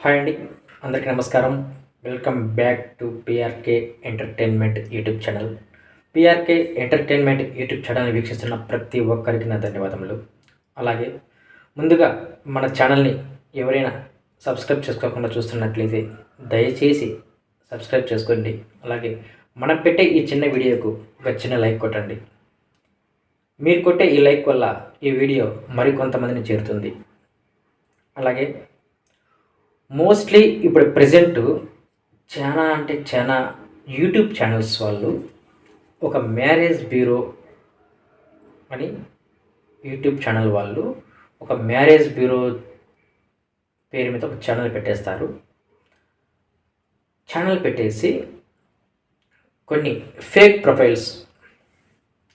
Hi అండి. అందరికీ నమస్కారం. Welcome back to P R K entertainment YouTube channel. P R K entertainment YouTube ఛానల్ని వీక్షిస్తున్న ప్రతి ఒక్కరికి నా ధన్యవాదములు. అలాగే ముందుగా మన ఛానల్ని ఎవరైనా సబ్స్క్రైబ్ చేసుకోకుండా చూస్తున్నట్లయితే దయచేసి సబ్స్క్రైబ్ చేసుకోండి. అలాగే మనం పెట్టే ఈ చిన్న వీడియోకు ఒక చిన్న లైక్ కొట్టండి. మీరు కొట్టే ఈ లైక్ వల్ల ఈ వీడియో మరికొంతమందిని చేరుతుంది. అలాగే మోస్ట్లీ ఇప్పుడు ప్రజెంట్ చాలా అంటే చాలా యూట్యూబ్ ఛానల్స్ వాళ్ళు ఒక మ్యారేజ్ బ్యూరో అని యూట్యూబ్ ఛానల్ వాళ్ళు ఒక మ్యారేజ్ బ్యూరో పేరు మీద ఒక ఛానల్ పెట్టేస్తారు. ఛానల్ పెట్టేసి కొన్ని ఫేక్ ప్రొఫైల్స్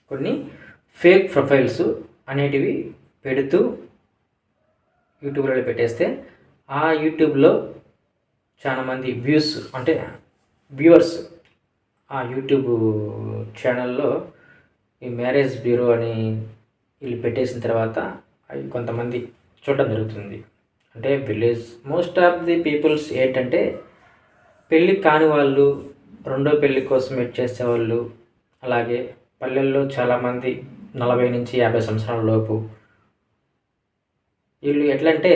కొన్ని ఫేక్ ప్రొఫైల్స్ అనేటివి పెడుతూ యూట్యూబ్లలో పెట్టేస్తే ఆ యూట్యూబ్లో చాలామంది వ్యూస్ అంటే వ్యూవర్స్ ఆ యూట్యూబ్ ఛానల్లో ఈ మ్యారేజ్ బ్యూరో అని వీళ్ళు పెట్టేసిన తర్వాత అవి కొంతమంది చూడడం జరుగుతుంది. అంటే village most of the peoples ఏంటంటే పెళ్ళి కాని వాళ్ళు రెండో పెళ్ళి కోసం వెయిట్ చేసేవాళ్ళు అలాగే పల్లెల్లో చాలామంది నలభై నుంచి యాభై సంవత్సరాల లోపు వీళ్ళు ఎట్లంటే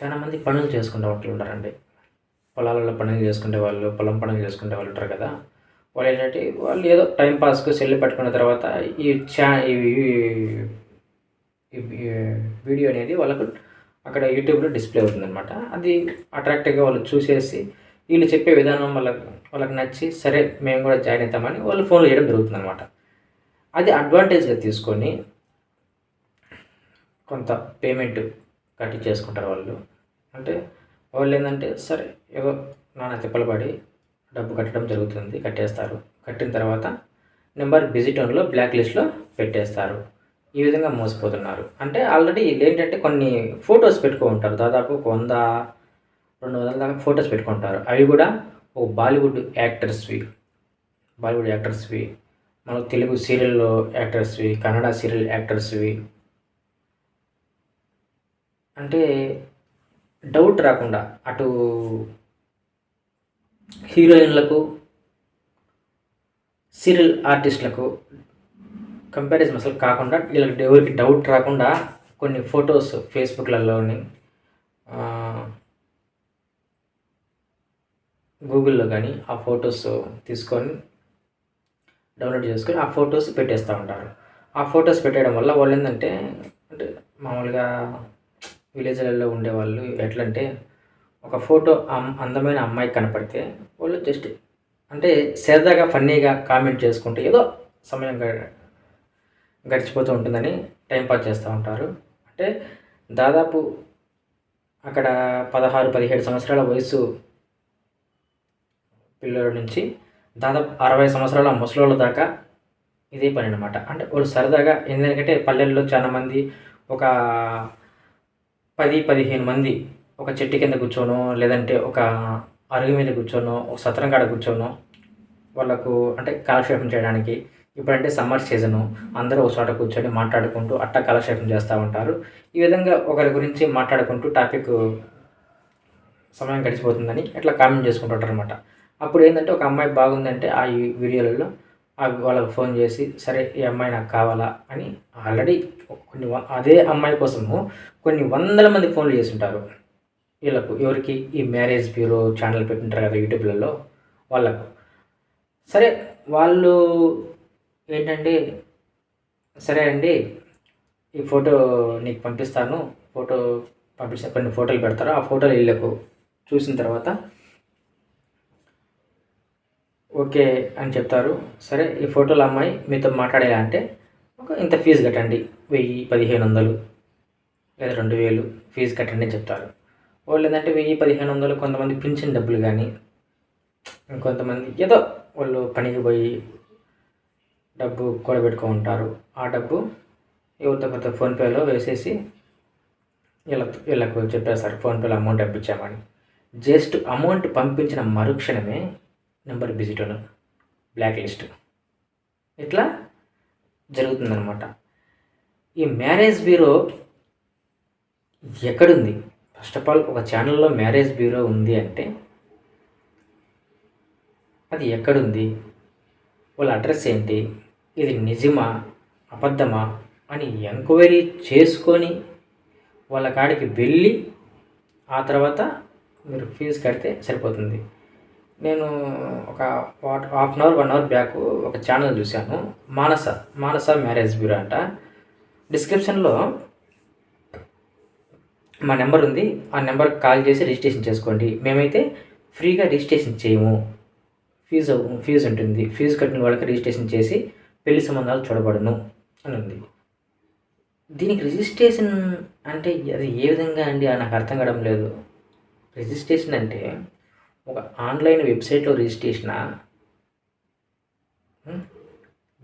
చాలామంది చాలా మంది పనులు చేసుకునే వాళ్ళు ఉంటారండి పొలాలలో పనులు చేసుకునే వాళ్ళు పొలం పనులు చేసుకునే వాళ్ళు ఉంటారు కదా. వాళ్ళు ఏంటంటే వాళ్ళు ఏదో టైం పాస్కు సెల్లు పట్టుకున్న తర్వాత ఈ చా ఈ వీడియో అనేది వాళ్ళకు అక్కడ యూట్యూబ్లో డిస్ప్లే అవుతుందన్నమాట. అది అట్రాక్టివ్గా వాళ్ళు చూసేసి వీళ్ళు చెప్పే విధానం వాళ్ళకి వాళ్ళకి నచ్చి సరే మేము కూడా జాయిన్ అవుతామని వాళ్ళు ఫోన్లు చేయడం జరుగుతుందనమాట అది అడ్వాంటేజ్గా తీసుకొని కొంత పేమెంట్ కట్టి చేసుకుంటారు వాళ్ళు. అంటే వాళ్ళు ఏంటంటే సరే ఏదో నాన్న తిప్పలు పడి డబ్బు కట్టడం జరుగుతుంది కట్టేస్తారు. కట్టిన తర్వాత నెంబర్ బిజీ టోన్లో బ్లాక్ లిస్ట్లో పెట్టేస్తారు. ఈ విధంగా మోసపోతున్నారు. అంటే ఆల్రెడీ ఏంటంటే కొన్ని ఫొటోస్ పెట్టుకో ఉంటారు. దాదాపు ఒక వంద రెండు వందల దాకా ఫొటోస్ పెట్టుకుంటారు అవి కూడా ఓ బాలీవుడ్ యాక్టర్స్వి. బాలీవుడ్ యాక్టర్స్వి. మనకు తెలుగు సీరియల్లో యాక్టర్స్వి కన్నడ సీరియల్ యాక్టర్స్వి. అంటే డౌట్ రాకుండా అటు హీరోయిన్లకు సీరియల్ ఆర్టిస్టులకు కంపారిజన్ అసలు కాకుండా వీళ్ళకి ఎవరికి డౌట్ రాకుండా కొన్ని ఫొటోస్ ఫేస్బుక్లలోని గూగుల్లో కానీ ఆ ఫొటోస్ తీసుకొని డౌన్లోడ్ చేసుకొని ఆ ఫొటోస్ పెట్టేస్తూ ఉంటారు. ఆ ఫొటోస్ పెట్టేయడం వల్ల వాళ్ళు ఏంటంటే అంటే మామూలుగా విలేజ్లలో ఉండేవాళ్ళు ఎట్లంటే ఒక ఫోటో అందమైన అమ్మాయి కనపడితే వాళ్ళు జస్ట్ అంటే సరదాగా ఫన్నీగా కామెంట్ చేసుకుంటే ఏదో సమయం గడిచిపోతూ ఉంటుందని టైంపాస్ చేస్తూ ఉంటారు. అంటే దాదాపు అక్కడ పదహారు పదిహేడు సంవత్సరాల వయసు పిల్లల నుంచి దాదాపు అరవై సంవత్సరాల ముసలోళ్ళ దాకా ఇదే పని అనమాట అంటే వాళ్ళు సరదాగా ఎందుకంటే పల్లెల్లో చాలామంది ఒక పది పదిహేను మంది ఒక చెట్టు కింద కూర్చోనో లేదంటే ఒక అరుగు మీద కూర్చోనో ఒక సత్రం కాడ కూర్చోనో వాళ్ళకు అంటే కాలక్షేపం చేయడానికి. ఇప్పుడంటే సమ్మర్ సీజను. అందరూ ఒక చోట కూర్చొని మాట్లాడుకుంటూ అట్ట కాలక్షేపం చేస్తూ ఉంటారు. ఈ విధంగా ఒకరి గురించి మాట్లాడుకుంటూ టాపిక్ సమయం గడిచిపోతుందని ఇట్లా కామెంట్ చేసుకుంటుంటారు అనమాట అప్పుడు ఏంటంటే ఒక అమ్మాయి బాగుందంటే ఆ వీడియోలలో వాళ్ళకి ఫోన్ చేసి సరే ఈ అమ్మాయి నాకు కావాలా? అని ఆల్రెడీ కొన్ని అదే అమ్మాయి కోసము కొన్ని వందల మంది ఫోన్లు చేసి ఉంటారు వీళ్ళకు ఎవరికి ఈ మ్యారేజ్ బ్యూరో ఛానల్ పెట్టింటారు కదా యూట్యూబ్లలో వాళ్ళకు. సరే వాళ్ళు ఏంటంటే సరే అండి ఈ ఫోటో నీకు పంపిస్తాను. ఫోటో పంపిస్తే కొన్ని ఫోటోలు పెడతారు? ఆ ఫోటోలు వీళ్ళకు చూసిన తర్వాత ఓకే అని చెప్తారు. సరే ఈ ఫోటోలు అమ్మాయి మీతో మాట్లాడేలా అంటే ఒక ఇంత ఫీజు కట్టండి వెయ్యి పదిహేను వందలు లేదా రెండు వేలు ఫీజు కట్టండి అని చెప్తారు. వాళ్ళు ఏంటంటే వెయ్యి పదిహేను వందలు కొంతమంది పింఛన్ డబ్బులు కానీ ఇంకొంతమంది ఏదో వాళ్ళు పనికి పోయి డబ్బు కూడబెట్టుకో ఉంటారు ఆ డబ్బు ఎవరితో కొత్త ఫోన్పేలో వేసేసి వీళ్ళకు వీళ్ళకు చెప్పేస్తారు. ఫోన్పేలో అమౌంట్ పంపించామని జస్ట్ అమౌంట్ పంపించిన మరుక్షణమే నెంబర్ బిజిటోన్ బ్లాక్ లిస్ట్ ఇట్లా జరుగుతుందనమాట ఈ మ్యారేజ్ బ్యూరో ఎక్కడుంది? ఫస్ట్ ఆఫ్ ఆల్ ఒక ఛానల్లో మ్యారేజ్ బ్యూరో ఉంది అంటే అది ఎక్కడుంది? వాళ్ళ అడ్రస్ ఏంటి? ఇది నిజమా? అబద్ధమా? అని ఎంక్వైరీ చేసుకొని వాళ్ళ కాడికి వెళ్ళి ఆ తర్వాత మీరు ఫీజు కడితే సరిపోతుంది. నేను ఒక half an hour one hour back ఒక ఛానల్ చూశాను. మానస మానస మ్యారేజ్ బ్యూరో అంట. డిస్క్రిప్షన్లో మా నెంబర్ ఉంది. ఆ నెంబర్కి కాల్ చేసి రిజిస్ట్రేషన్ చేసుకోండి. మేమైతే ఫ్రీగా రిజిస్ట్రేషన్ చేయము. ఫీజు ఫీజు ఉంటుంది. ఫీజు కట్టిన వాళ్ళకి రిజిస్ట్రేషన్ చేసి పెళ్ళి సంబంధాలు చూడబడను అని ఉంది. దీనికి రిజిస్ట్రేషన్ అంటే అది ఏ విధంగా అండి? నాకు అర్థం కావడం లేదు. రిజిస్ట్రేషన్ అంటే ఒక ఆన్లైన్ వెబ్సైట్లో రిజిస్ట్రేషనా?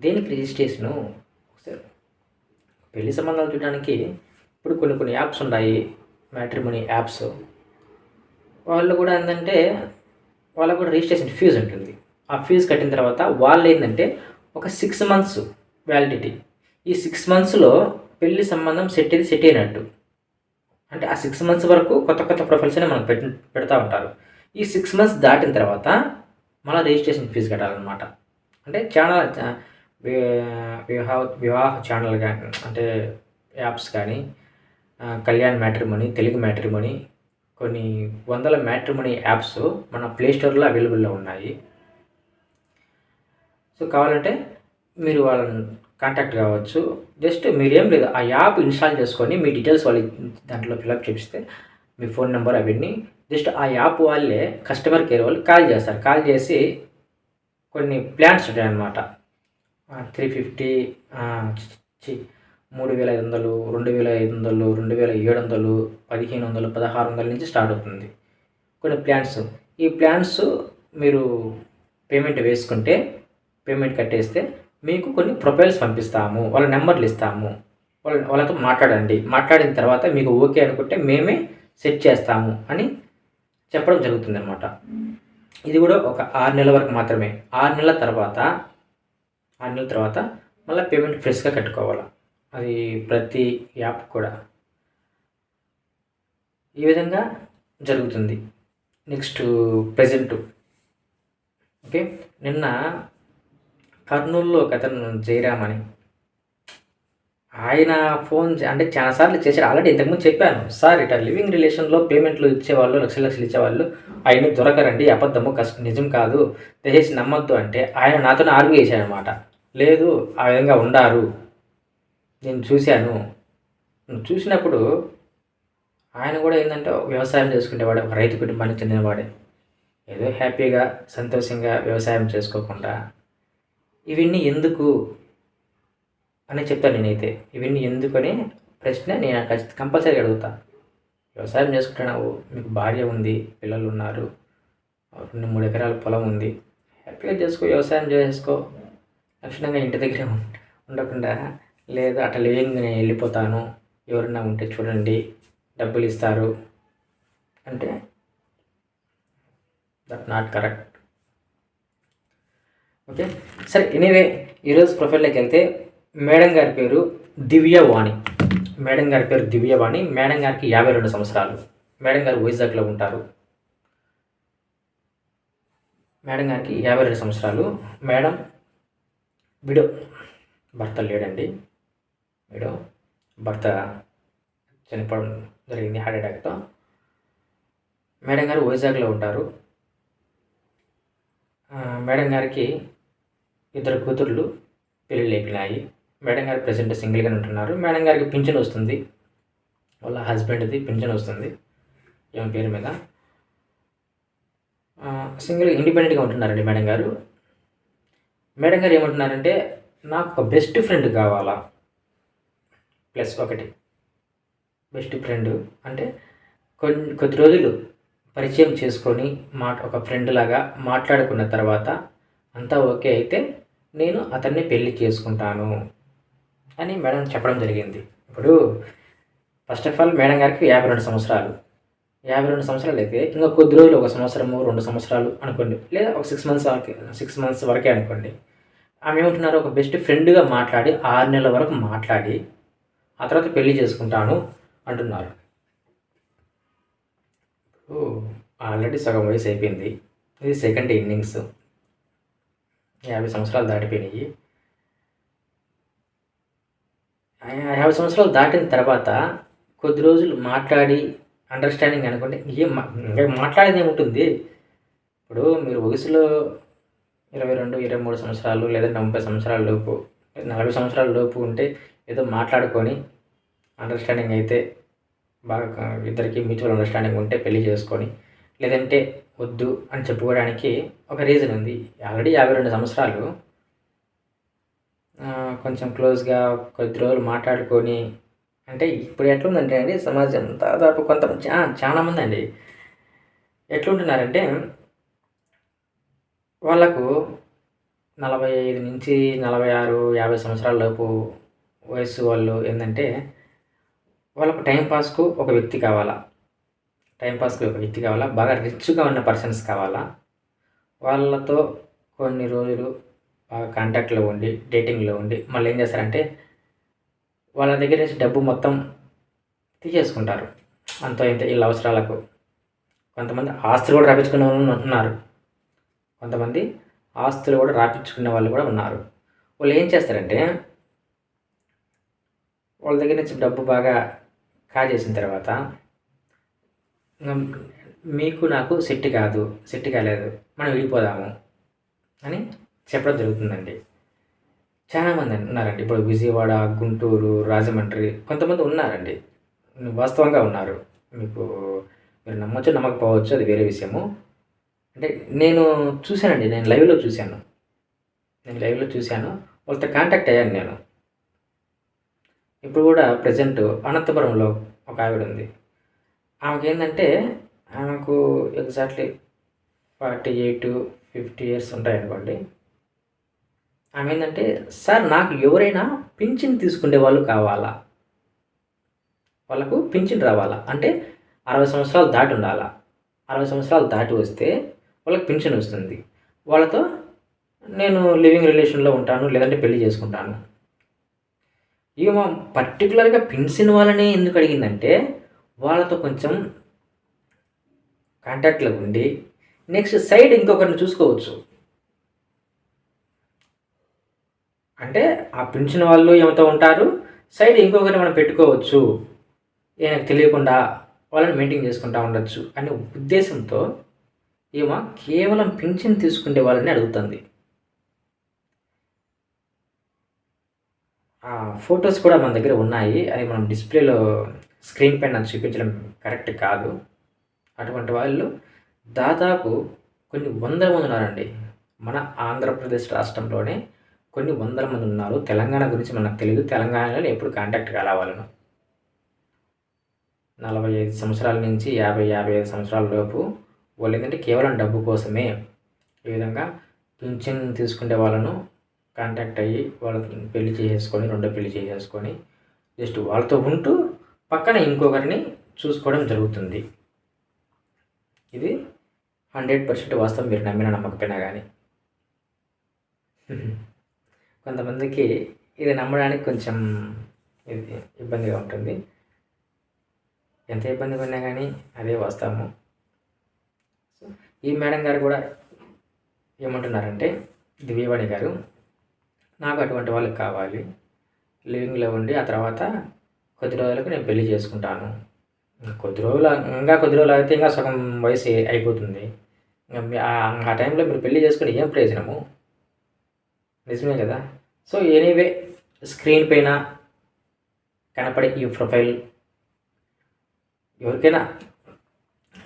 దేనికి రిజిస్ట్రేషను? ఒకసారి పెళ్ళి సంబంధాలు చూడడానికి ఇప్పుడు కొన్ని కొన్ని యాప్స్ ఉన్నాయి మ్యాట్రిమోనీ యాప్స్. వాళ్ళు కూడా ఏంటంటే వాళ్ళకు కూడా రిజిస్ట్రేషన్ ఫీజు ఉంటుంది. ఆ ఫీజు కట్టిన తర్వాత వాళ్ళు ఏంటంటే ఒక సిక్స్ మంత్స్ వ్యాలిడిటీ. ఈ సిక్స్ మంత్స్లో పెళ్ళి సంబంధం సెట్ అయితే సెట్ అయినట్టు. అంటే ఆ సిక్స్ మంత్స్ వరకు కొత్త కొత్త ప్రొఫైల్స్ అనే మనకు పెట్టి పెడతా ఉంటారు. ఈ సిక్స్ మంత్స్ దాటిన తర్వాత మళ్ళీ రిజిస్ట్రేషన్ ఫీజు కట్టాలన్నమాట. అంటే చాలా వివాహ వివాహ ఛానల్ కానీ అంటే యాప్స్ కానీ కళ్యాణ్ మ్యాట్రిమోనీ తెలుగు మ్యాట్రిమోనీ కొన్ని వందల మ్యాట్రిమోనీ యాప్స్ మన ప్లే స్టోర్లో అవైలబుల్లో ఉన్నాయి. సో కావాలంటే మీరు వాళ్ళని కాంటాక్ట్ కావచ్చు. జస్ట్ మీరేం లేదు ఆ యాప్ ఇన్స్టాల్ చేసుకొని మీ డీటెయిల్స్ వాళ్ళు దాంట్లో ఫిల్అప్ చేపిస్తే మీ ఫోన్ నెంబర్ అవన్నీ జస్ట్ ఆ యాప్ వాళ్ళే కస్టమర్ కేర్ వాళ్ళు కాల్ చేస్తారు. కాల్ చేసి కొన్ని ప్లాన్స్ ఉంటాయన్నమాట త్రీ ఫిఫ్టీ మూడు వేల ఐదు వందలు రెండు వేల ఐదు వందలు రెండు వేల ఏడు వందలు పదిహేను వందలు పదహారు వందల నుంచి స్టార్ట్ అవుతుంది. కొన్ని ప్లాన్స్. ఈ ప్లాన్స్ మీరు పేమెంట్ వేసుకుంటే పేమెంట్ కట్టేస్తే మీకు కొన్ని ప్రొఫైల్స్ పంపిస్తాము. వాళ్ళ నెంబర్లు ఇస్తాము. వాళ్ళ వాళ్ళతో మాట్లాడండి. మాట్లాడిన తర్వాత మీకు ఓకే అనుకుంటే మేమే సెట్ చేస్తాము అని చెప్పడం జరుగుతుంది అనమాట ఇది కూడా ఒక ఆరు నెలల వరకు మాత్రమే. ఆరు నెలల తర్వాత ఆరు నెలల తర్వాత మళ్ళీ పేమెంట్ ఫ్రెష్గా కట్టుకోవాలి. అది ప్రతి యాప్ కూడా. ఈ విధంగా జరుగుతుంది. Next present. ఓకే? నిన్న కర్నూలులో ఒక అతను జయరామ్ అని ఆయన ఫోన్ అంటే అంటే చాలాసార్లు చేశారు. ఆల్రెడీ ఇంతకుముందు చెప్పాను. సార్ ఇట్లా లివింగ్ రిలేషన్లో పేమెంట్లు ఇచ్చేవాళ్ళు లక్షల లక్షలు ఇచ్చేవాళ్ళు ఆయన దొరకరండి. అబద్ధము కష్టం నిజం కాదు. దయచేసి నమ్మొద్దు అంటే ఆయన నాతో ఆర్గ్యూ చేశాడనమాట లేదు ఆ విధంగా ఉండారు. నేను చూశాను. చూసినప్పుడు ఆయన కూడా ఏంటంటే వ్యవసాయం చేసుకునేవాడే ఒక రైతు కుటుంబానికి చెందినవాడే. ఏదో హ్యాపీగా సంతోషంగా వ్యవసాయం చేసుకోకుండా. ఇవన్నీ ఎందుకు? అని చెప్తాను నేనైతే. ఇవన్నీ ఎందుకని ప్రశ్న నేను ఖచ్చితంగా కంపల్సరీ అడుగుతా. వ్యవసాయం చేసుకుంటున్నావు మీకు భార్య ఉంది పిల్లలు ఉన్నారు రెండు మూడు ఎకరాల పొలం ఉంది. హ్యాపీగా చేసుకో వ్యవసాయం చేసుకో. లక్షణంగా ఇంటి దగ్గరే ఉండకుండా లేదు అట్లా లివింగ్ నేను వెళ్ళిపోతాను. ఎవరన్నా ఉంటే చూడండి డబ్బులు ఇస్తారు. అంటే దట్ నాట్ కరెక్ట్. ఓకే? సరే ఎనీవే ఈరోజు ప్రొఫైల్లోకి వెళ్తే మేడం గారి పేరు దివ్యవాణి. మేడం గారి పేరు దివ్యవాణి. మేడం గారికి యాభై రెండు సంవత్సరాలు. మేడం గారు వైజాగ్లో ఉంటారు. మేడం గారికి యాభై రెండు సంవత్సరాలు. మేడం విడో భర్త లేడండి. విడో భర్త చనిపోవడం జరిగింది హార్ట్ అటాక్తో. మేడం గారు వైజాగ్లో ఉంటారు. మేడం గారికి ఇద్దరు కూతుర్లు పెళ్ళి లేపినాయి. మేడం గారు ప్రజెంట్ సింగిల్గానే ఉంటున్నారు. మేడం గారికి పింఛన్ వస్తుంది. వాళ్ళ హస్బెండ్ది పింఛన్ వస్తుంది. ఏం పేరు మీద? సింగిల్ ఇండిపెండెంట్గా ఉంటున్నారండి మేడం గారు. మేడం గారు ఏమంటున్నారంటే నాకు ఒక బెస్ట్ ఫ్రెండ్ కావాలా? ప్లస్ ఒకటి. బెస్ట్ ఫ్రెండ్ అంటే కొన్ని కొద్ది రోజులు పరిచయం చేసుకొని మాట ఒక ఫ్రెండ్ లాగా మాట్లాడుకున్న తర్వాత అంతా ఓకే అయితే నేను అతన్ని పెళ్ళి చేసుకుంటాను. అని మేడం చెప్పడం జరిగింది. ఇప్పుడు ఫస్ట్ ఆఫ్ ఆల్ మేడం గారికి యాభై రెండు సంవత్సరాలు. యాభై రెండు సంవత్సరాలు అయితే ఇంకా కొద్ది రోజులు ఒక సంవత్సరము రెండు సంవత్సరాలు అనుకోండి. లేదా ఒక సిక్స్ మంత్స్ వరకే సిక్స్ మంత్స్ వరకే అనుకోండి. ఆమె ఏమంటున్నారు? ఒక బెస్ట్ ఫ్రెండ్గా మాట్లాడి ఆరు నెలల వరకు మాట్లాడి ఆ తర్వాత పెళ్ళి చేసుకుంటాను అంటున్నారు. ఆల్రెడీ సగం వయసు అయిపోయింది. ఇది సెకండ్ ఇన్నింగ్స్ యాభై సంవత్సరాలు దాటిపోయినాయి ఆ యాభై సంవత్సరాలు దాటిన తర్వాత కొద్ది రోజులు మాట్లాడి అండర్స్టాండింగ్ అనుకుంటే ఏం మా- ఇంకా మాట్లాడేది ఏముంటుంది? ఇప్పుడు మీరు వయసులో ఇరవై రెండు ఇరవై మూడు సంవత్సరాలు లేదంటే ముప్పై సంవత్సరాల లోపు నలభై సంవత్సరాల లోపు ఉంటే ఏదో మాట్లాడుకొని అండర్స్టాండింగ్ అయితే బాగా ఇద్దరికి మ్యూచువల్ అండర్స్టాండింగ్ ఉంటే పెళ్ళి చేసుకొని లేదంటే వద్దు అని చెప్పుకోవడానికి ఒక రీజన్ ఉంది. ఆల్రెడీ యాభై రెండు సంవత్సరాలు కొంచెం క్లోజ్గా కొద్ది రోజులు మాట్లాడుకొని అంటే ఇప్పుడు ఎట్లుందంటే అండి సమాజం దాదాపు కొంతమంది చా- చాలా మంది అండి. ఎట్లుంటున్నారంటే వాళ్ళకు నలభై ఐదు నుంచి నలభై ఆరు యాభై సంవత్సరాల లోపు వయసు వాళ్ళు ఏంటంటే వాళ్ళకు టైంపాస్కు ఒక వ్యక్తి కావాలా. టైంపాస్కి ఒక వ్యక్తి కావాలా. బాగా రిచ్గా ఉన్న పర్సన్స్ కావాలా. వాళ్ళతో కొన్ని రోజులు బాగా కాంటాక్ట్లో ఉండి డేటింగ్లో ఉండి మళ్ళీ ఏం చేస్తారంటే వాళ్ళ దగ్గర నుంచి డబ్బు మొత్తం తీసేసుకుంటారు. అంత ఇంత వీళ్ళ అవసరాలకు కొంతమంది ఆస్తులు కూడా రాపించుకునే వాళ్ళు ఉన్నారు. కొంతమంది ఆస్తులు కూడా రాపించుకునే వాళ్ళు కూడా ఉన్నారు. వాళ్ళు ఏం చేస్తారంటే వాళ్ళ దగ్గర నుంచి డబ్బు బాగా కాజేసిన తర్వాత మీకు నాకు సెట్ కాదు సెట్ కాలేదు మనం విడిపోదాము అని చెప్పడం జరుగుతుందండి. చాలామంది ఉన్నారండి. ఇప్పుడు విజయవాడ గుంటూరు రాజమండ్రి కొంతమంది ఉన్నారండి. వాస్తవంగా ఉన్నారు. మీకు మీరు నమ్మొచ్చు నమ్మకపోవచ్చు అది వేరే విషయము. అంటే నేను చూశానండి. నేను లైవ్లో చూశాను. నేను లైవ్లో చూశాను. వాళ్ళతో కాంటాక్ట్ అయ్యాను నేను. ఇప్పుడు కూడా ప్రజెంట్ అనంతపురంలో ఒక ఆవిడ ఉంది. ఆమెకి ఏంటంటే ఆమెకు exactly forty eight fifty years ఉంటాయనుకోండి. ఆమె ఏంటంటే సార్ నాకు ఎవరైనా పింఛన్ తీసుకునే వాళ్ళు కావాలా? వాళ్ళకు పింఛన్ రావాలా? అంటే అరవై సంవత్సరాలు దాటి ఉండాలా? అరవై సంవత్సరాలు దాటి వస్తే వాళ్ళకి పింఛన్ వస్తుంది. వాళ్ళతో నేను లివింగ్ రిలేషన్లో ఉంటాను లేదంటే పెళ్ళి చేసుకుంటాను. ఈమె పర్టికులర్గా పింఛన్ వాళ్ళనే ఎందుకు అడిగిందంటే వాళ్ళతో కొంచెం కాంటాక్ట్లో ఉండి నెక్స్ట్ సైడ్ ఇంకొకరిని చూసుకోవచ్చు. అంటే ఆ పెన్షన్ వాళ్ళు ఏమతో ఉంటారు? సైడ్ ఇంకొకరిని మనం పెట్టుకోవచ్చు. ఈయనకు తెలియకుండా వాళ్ళని మెయింటైన్ చేసుకుంటా ఉండొచ్చు అనే ఉద్దేశంతో ఈమె కేవలం పింఛన్ తీసుకునే వాళ్ళని అడుగుతుంది. ఆ ఫొటోస్ కూడా మన దగ్గర ఉన్నాయి. అది మనం డిస్ప్లేలో స్క్రీన్ పైన చూపించడం కరెక్ట్ కాదు. అటువంటి వాళ్ళు దాదాపు కొన్ని వందల మంది ఉన్నారండి. మన ఆంధ్రప్రదేశ్ రాష్ట్రంలోనే కొన్ని వందల మంది ఉన్నారు. తెలంగాణ గురించి మనకు తెలియదు తెలంగాణలో ఎప్పుడు కాంటాక్ట్ కావాలను నలభై ఐదు సంవత్సరాల నుంచి యాభై యాభై ఐదు సంవత్సరాల లోపు వాళ్ళు ఏంటంటే కేవలం డబ్బు కోసమే ఈ విధంగా పింఛన్ తీసుకునే వాళ్ళను కాంటాక్ట్ అయ్యి వాళ్ళకి పెళ్ళి చేసేసుకొని రెండో పెళ్ళి చేసేసుకొని జస్ట్ వాళ్ళతో ఉంటూ పక్కన ఇంకొకరిని చూసుకోవడం జరుగుతుంది. ఇది హండ్రెడ్ పర్సెంట్ వాస్తవం. మీరు నమ్మిన నమ్మకపోయినా కానీ కొంతమందికి ఇది నమ్మడానికి కొంచెం ఇది ఇబ్బందిగా ఉంటుంది. ఎంత ఇబ్బంది పడినా కానీ అదే వస్తాము సో ఈ మేడం గారు కూడా ఏమంటున్నారంటే దివ్యవాణి గారు నాకు అటువంటి వాళ్ళకి కావాలి. లివింగ్లో ఉండి ఆ తర్వాత కొద్ది రోజులకు నేను పెళ్ళి చేసుకుంటాను. కొద్ది రోజులు ఇంకా కొద్ది రోజులు అయితే ఇంకా సగం వయసు అయిపోతుంది. ఆ- ఆ టైంలో మీరు పెళ్ళి చేసుకుని ఏం ప్రయోజనము? నిజమే కదా? సో ఎనీవే స్క్రీన్ పైన కనపడే ఈ ప్రొఫైల్ ఎవరికైనా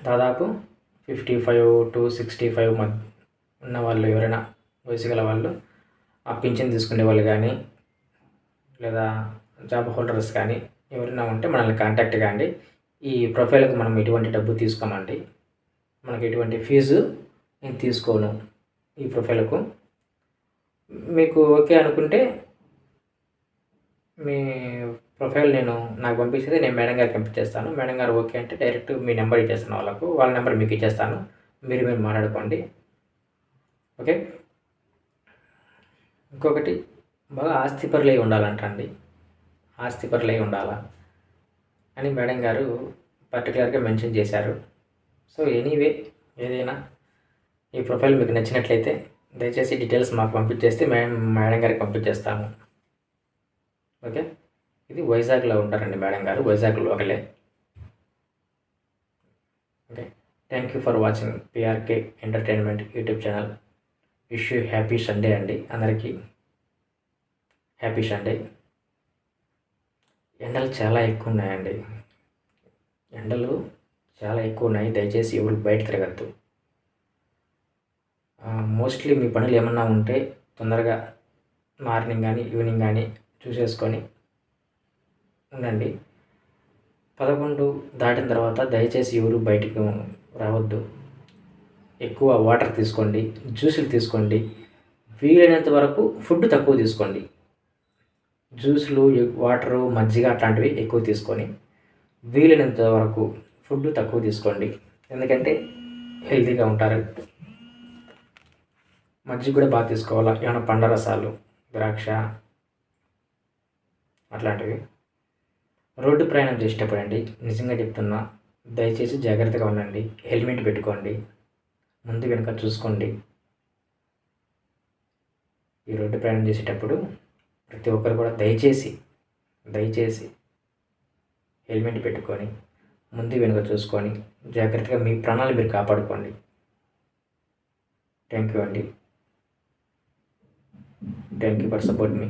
దాదాపు fifty five to sixty five మధ్య ఉన్న వాళ్ళు ఎవరైనా వయసు గల వాళ్ళు ఆ పింఛన్ తీసుకునే వాళ్ళు కానీ లేదా జాబ్ హోల్డర్స్ కానీ ఎవరైనా ఉంటే మనల్ని కాంటాక్ట్ కాండి. ఈ ప్రొఫైల్కి మనం ఎటువంటి డబ్బు తీసుకోమండి. మనకి ఎటువంటి ఫీజు నేను తీసుకోను ఈ ప్రొఫైల్కు మీకు ఓకే అనుకుంటే మీ ప్రొఫైల్ నేను నాకు పంపిస్తే నేను మేడం గారికి పంపించేస్తాను. మేడం గారు ఓకే అంటే డైరెక్ట్ మీ నెంబర్ ఇచ్చేస్తాను వాళ్ళకు. వాళ్ళ నెంబర్ మీకు ఇచ్చేస్తాను. మీరు మీరు మాట్లాడుకోండి. ఓకే? ఇంకొకటి బాగా ఆస్తిపరులై ఉండాలంటండి. ఆస్తిపరులై ఉండాలా? అని మేడం గారు పర్టికులర్గా మెన్షన్ చేశారు. సో ఎనీవే ఏదైనా ఈ ప్రొఫైల్ మీకు నచ్చినట్లయితే దయచేసి డీటెయిల్స్ మాకు పంపించేస్తే మేము మేడం గారికి పంపించేస్తాము ఓకే? ఇది వైజాగ్లో ఉంటారండి మేడం గారు వైజాగ్ లోకలే okay? Thank you for watching P R K entertainment YouTube channel wish you happy Sunday అండి. అందరికీ హ్యాపీ సండే ఎండలు చాలా ఎక్కువ ఉన్నాయండి. ఎండలు చాలా ఎక్కువ ఉన్నాయి. దయచేసి ఎవరు బయట తిరగద్దు. మోస్ట్లీ మీ పనులు ఏమన్నా ఉంటే తొందరగా మార్నింగ్ కానీ ఈవినింగ్ కానీ చూసేసుకొని ఉండండి. పదకొండు దాటిన తర్వాత దయచేసి ఎవరు బయటికి రావద్దు. ఎక్కువ వాటర్ తీసుకోండి జ్యూసులు తీసుకోండి. వీలైనంత వరకు ఫుడ్ తక్కువ తీసుకోండి. జ్యూసులు వాటరు మజ్జిగ అట్లాంటివి ఎక్కువ తీసుకొని వీలైనంత వరకు ఫుడ్ తక్కువ తీసుకోండి. ఎందుకంటే హెల్తీగా ఉంటారు. మజ్జిగ కూడా బాగా తీసుకోవాలా? ఏమైనా పండ్ల రసాలు ద్రాక్ష అట్లాంటివి? రోడ్డు ప్రయాణం చేసేటప్పుడు అండి నిజంగా చెప్తున్నా దయచేసి జాగ్రత్తగా ఉండండి హెల్మెట్ పెట్టుకోండి ముందు వెనుక చూసుకోండి. ఈ రోడ్డు ప్రయాణం చేసేటప్పుడు ప్రతి ఒక్కరు కూడా దయచేసి దయచేసి హెల్మెట్ పెట్టుకొని ముందు వెనుక చూసుకొని జాగ్రత్తగా మీ ప్రాణాలు మీరు కాపాడుకోండి. థ్యాంక్ యూ అండి. Thank you for support me